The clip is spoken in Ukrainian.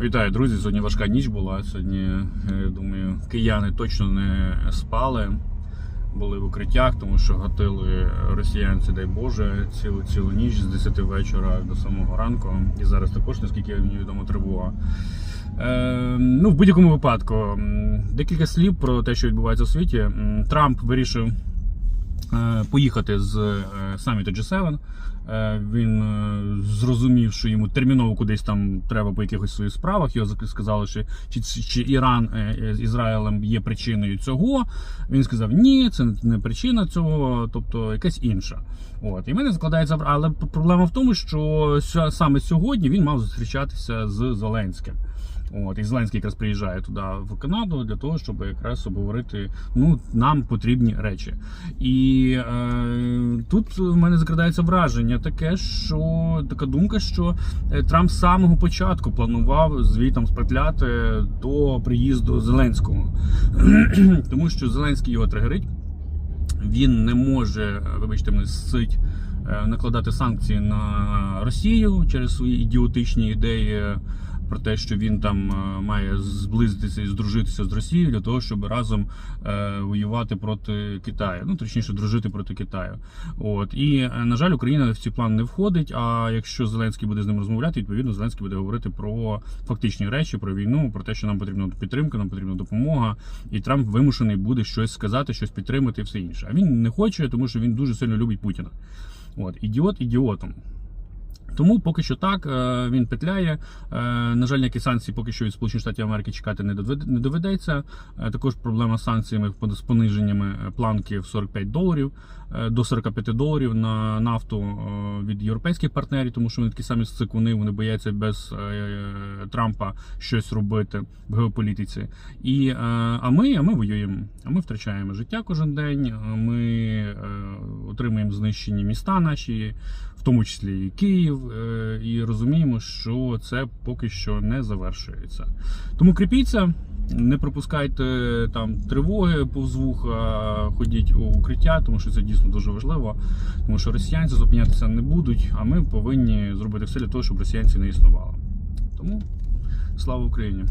Вітаю, друзі! Сьогодні важка ніч була. Сьогодні, я думаю, кияни точно не спали, були в укриттях, тому що гатили росіянці, дай Боже, цілу цілу ніч з 10 вечора до самого ранку. І зараз також, наскільки мені відомо, тривога. Е, ну, в будь-якому випадку, декілька слів про те, що відбувається у світі. Трамп вирішив е, поїхати з е, саміту G7. Е, Він е, зрозумів, що йому терміново кудись там треба по якихось своїх справах. Його сказали, що чи, чи Іран е, з Ізраїлем є причиною цього. Він сказав, ні, це не причина цього, тобто якась інша. От і мене закладається, але проблема в тому, що саме сьогодні він мав зустрічатися з Зеленським. От, і Зеленський якраз приїжджає туди в Канаду для того, щоб якраз обговорити ну, нам потрібні речі. І е, тут в мене закрадається враження таке, що така думка, що е, Трамп з самого початку планував звітом спритляти до приїзду Зеленського, тому що Зеленський його тригерить. Він не може, вибачте мене, сить е, накладати санкції на Росію через свої ідіотичні ідеї про те, що він там е, має зблизитися і здружитися з Росією для того, щоб разом е, воювати проти Китаю. Ну точніше, дружити проти Китаю. От і е, на жаль, Україна в ці плани не входить. А якщо Зеленський буде з ним розмовляти, відповідно Зеленський буде говорити про фактичні речі, про війну, про те, що нам потрібна підтримка, нам потрібна допомога, і Трамп вимушений буде щось сказати, щось підтримати і все інше. А він не хоче, тому що він дуже сильно любить Путіна. От ідіот ідіотом. Тому поки що так е, він петляє. Е, На жаль, ніякі санкції поки що від Сполучених Штатів Америки чекати не довед- не доведеться. Е, Також проблема з санкціями з пониженнями планки в 45 доларів до 45 доларів на нафту від європейських партнерів, тому що вони такі самі сцикуни, вони бояться без Трампа щось робити в геополітиці. І а ми, а ми воюємо. А ми втрачаємо життя кожен день. Ми отримуємо знищені міста наші, тому числі і Київ, е, і розуміємо, що це поки що не завершується. Тому кріпіться. Не пропускайте там тривоги повз вуха, ходіть у укриття, тому що це дійсно дуже важливо. Тому що росіянці зупинятися не будуть, а ми повинні зробити все для того, щоб росіянці не існували. Тому слава Україні!